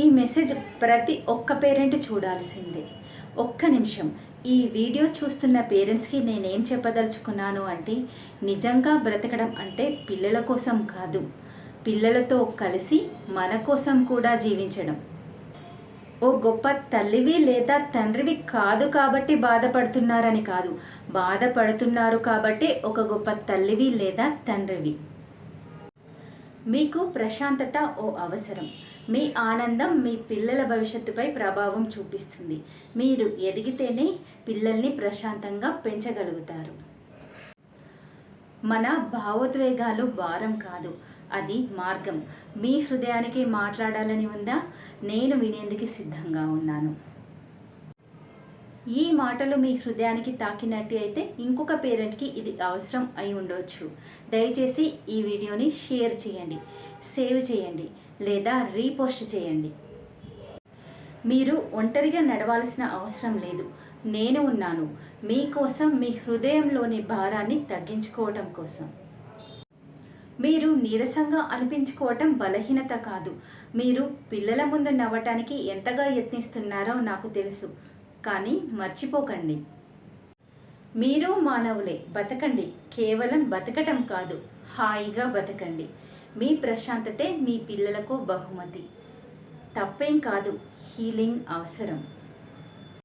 ఈ మెసేజ్ ప్రతి ఒక్క పేరెంట్ చూడాల్సిందే. ఒక్క నిమిషం. ఈ వీడియో చూస్తున్న పేరెంట్స్కి నేనేం చెప్పదలుచుకున్నాను అంటే నిజంగా బ్రతకడం అంటే పిల్లల కోసం కాదు. పిల్లలతో కలిసి మన కోసం కూడా జీవించడం. ఓ గొప్ప తల్లివి లేదా తండ్రివి కాదు కాబట్టి బాధపడుతున్నారని కాదు. బాధపడుతున్నారు కాబట్టి ఒక గొప్ప తల్లివి లేదా తండ్రివి. మీకు ప్రశాంతత ఓ అవసరం. మీ ఆనందం మీ పిల్లల భవిష్యత్తుపై ప్రభావం చూపిస్తుంది. మీరు ఎదిగితేనే పిల్లల్ని ప్రశాంతంగా పెంచగలుగుతారు. మన భావోద్వేగాలు భారం కాదు. అది మార్గం. మీ హృదయానికి మాట్లాడాలని ఉందా? నేను వినేందుకు సిద్ధంగా ఉన్నాను. ఈ మాటలు మీ హృదయానికి తాకినట్టు అయితే ఇంకొక పేరెంట్కి ఇది అవసరం అయి ఉండవచ్చు దయచేసి ఈ వీడియోని షేర్ చేయండి సేవ్ చేయండి లేదా రీపోస్ట్ చేయండి. మీరు ఒంటరిగా నడవాల్సిన అవసరం లేదు. నేను ఉన్నాను. మీకోసం మీ హృదయంలోని భారాన్ని తగ్గించుకోవటం కోసం. మీరు నీరసంగా అనిపించుకోవటం బలహీనత కాదు. మీరు పిల్లల ముందు నవ్వటానికి ఎంతగా యత్నిస్తున్నారో నాకు తెలుసు. కానీ మర్చిపోకండి. మీరు మానవులే బతకండి. కేవలం బతకటం కాదు హాయిగా బతకండి. మీ ప్రశాంతతే మీ పిల్లలకు బహుమతి. తప్పేం కాదు హీలింగ్ అవసరం.